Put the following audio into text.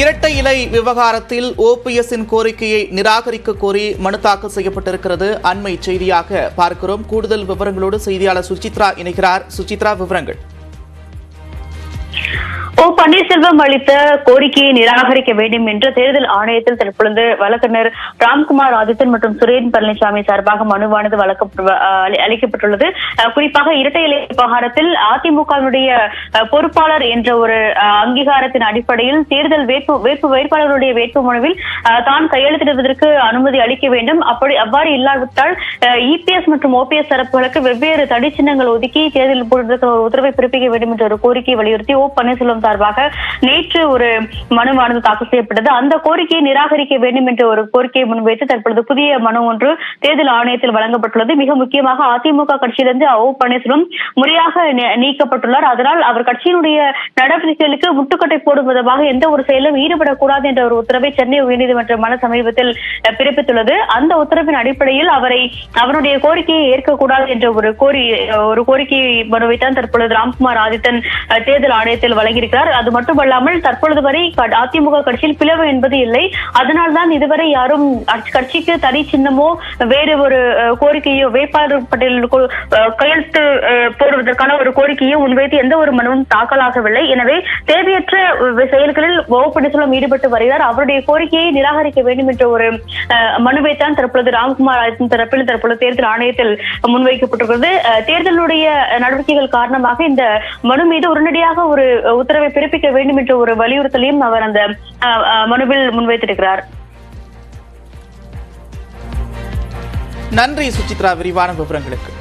இரட்டை இலை விவகாரத்தில் ஓபிஎஸ்ஸின் கோரிக்கையை நிராகரிக்க கோரி மனு தாக்கல் செய்யப்பட்டிருக்கிறது. அண்மை செய்தியாக பார்க்கிறோம். கூடுதல் விவரங்களோடு செய்தியாளர் சுசித்ரா இணைகிறார். சுசித்ரா விவரங்கள். ஓ பன்னீர்செல்வம் அளித்த கோரிக்கையை நிராகரிக்க வேண்டும் என்று தேர்தல் ஆணையத்தில் தற்பொழுது வழக்கறிஞர் ராம்குமார் ஆதித்தன் மற்றும் சுரேன் பழனிசாமி சார்பாக மனுவானது அளிக்கப்பட்டுள்ளது. குறிப்பாக இரட்டை இலை விவகாரத்தில் அதிமுகவினுடைய பொறுப்பாளர் என்ற ஒரு அங்கீகாரத்தின் அடிப்படையில் தேர்தல் வேட்பு வேட்பு வேட்பாளருடைய வேட்பு மனுவில் தான் கையெழுத்திடுவதற்கு அனுமதி அளிக்க வேண்டும். அப்படி அவ்வாறு இல்லாவிட்டால் இபிஎஸ் மற்றும் ஓபிஎஸ் தரப்புகளுக்கு வெவ்வேறு தடிச்சின்னங்கள் ஒதுக்கி தேர்தல் போடுவதற்கு ஒரு உத்தரவை பிறப்பிக்க வேண்டும் என்ற ஒரு கோரிக்கையை வலியுறுத்தி ஓ பன்னீர்செல்வம் சார்பாக நேற்று ஒரு மனுவானது தாக்கல் செய்யப்பட்டது. அந்த கோரிக்கையை நிராகரிக்க வேண்டும் என்ற ஒரு கோரிக்கையை முன்வைத்து தற்பொழுது புதிய மனு ஒன்று தேர்தல் ஆணையத்தில் வழங்கப்பட்டுள்ளது. மிக முக்கியமாக அதிமுக கட்சியிலிருந்து ஓ பன்னீர்செல்வம் முறையாக நீக்கப்பட்டுள்ளார். அதனால் அவர் கட்சியினுடைய நடவடிக்கைகளுக்கு முட்டுக்கட்டை போடும் விதமாக எந்த ஒரு செயலும் ஈடுபடக்கூடாது என்ற ஒரு உத்தரவை சென்னை உயர்நீதிமன்ற மன சமீபத்தில் பிறப்பித்துள்ளது. அந்த உத்தரவின் அடிப்படையில் அவரை அவருடைய கோரிக்கையை ஏற்கக்கூடாது என்ற ஒரு கோரி ஒரு கோரிக்கை மனுவை தான் தற்பொழுது ராம்குமார் ஆதித்தன் தேர்தல் ஆணையத்தில் வழங்கியிருக்கிறார் அது மட்டுமல்லாமல் தற்பொழுது வரை அதிமுக கட்சியில் பிளவு என்பது இல்லை. அதனால்தான் இதுவரை யாரும் கட்சிக்கு தனி சின்னமோ வேறு ஒரு கோரிக்கையோ வேட்பாளர் பட்டியலில் கையெழுத்து வருவதற்கான ஒரு கோரிக்கையை முன்வைத்து எந்த ஒரு மனுவும் தாக்கலாகவில்லை. எனவே தேவையற்ற செயல்களில் ஓ பன்னீர்செல்வம் ஈடுபட்டு வருகிறார். அவருடைய கோரிக்கையை நிராகரிக்க வேண்டும் என்ற ஒரு மனுவை தான் தற்பொழுது ராம்குமார் ஆதித்தன் தரப்பில் தற்பொழுது தேர்தல் ஆணையத்தில் முன்வைக்கப்பட்டிருக்கிறது. தேர்தலுடைய நடவடிக்கைகள் காரணமாக இந்த மனு மீது உடனடியாக ஒரு உத்தரவை பிறப்பிக்க வேண்டும் என்ற ஒரு வலியுறுத்தலையும் அவர் அந்த மனுவில் முன்வைத்திருக்கிறார். நன்றி சுசித்ரா. விரிவான விவரங்களுக்கு.